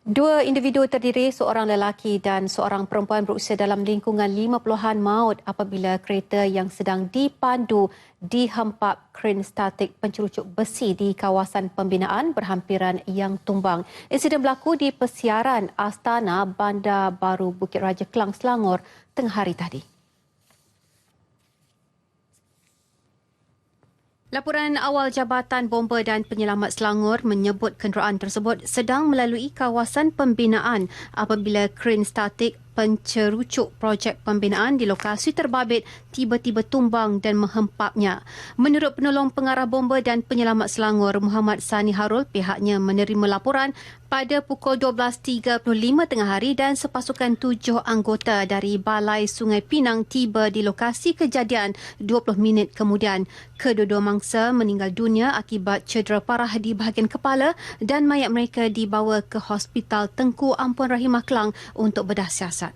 Dua individu terdiri seorang lelaki dan seorang perempuan berusia dalam lingkungan 50-an maut apabila kereta yang sedang dipandu dihempap kren statik pencerucuk besi di kawasan pembinaan berhampiran yang tumbang. Insiden berlaku di pesiaran Astana Bandar Baru Bukit Raja Kelang Selangor tengah hari tadi. Laporan awal Jabatan Bomba dan Penyelamat Selangor menyebut kenderaan tersebut sedang melalui kawasan pembinaan apabila kren statik pencerucuk projek pembinaan di lokasi terbabit tiba-tiba tumbang dan menghempapnya. Menurut penolong pengarah bomba dan penyelamat Selangor Muhammad Sani Harul, pihaknya menerima laporan pada pukul 12.35 tengah hari dan sepasukan tujuh anggota dari Balai Sungai Pinang tiba di lokasi kejadian 20 minit kemudian. Kedua-dua mangsa meninggal dunia akibat cedera parah di bahagian kepala dan mayat mereka dibawa ke Hospital Tengku Ampun Rahimah Kelang untuk bedah siasat.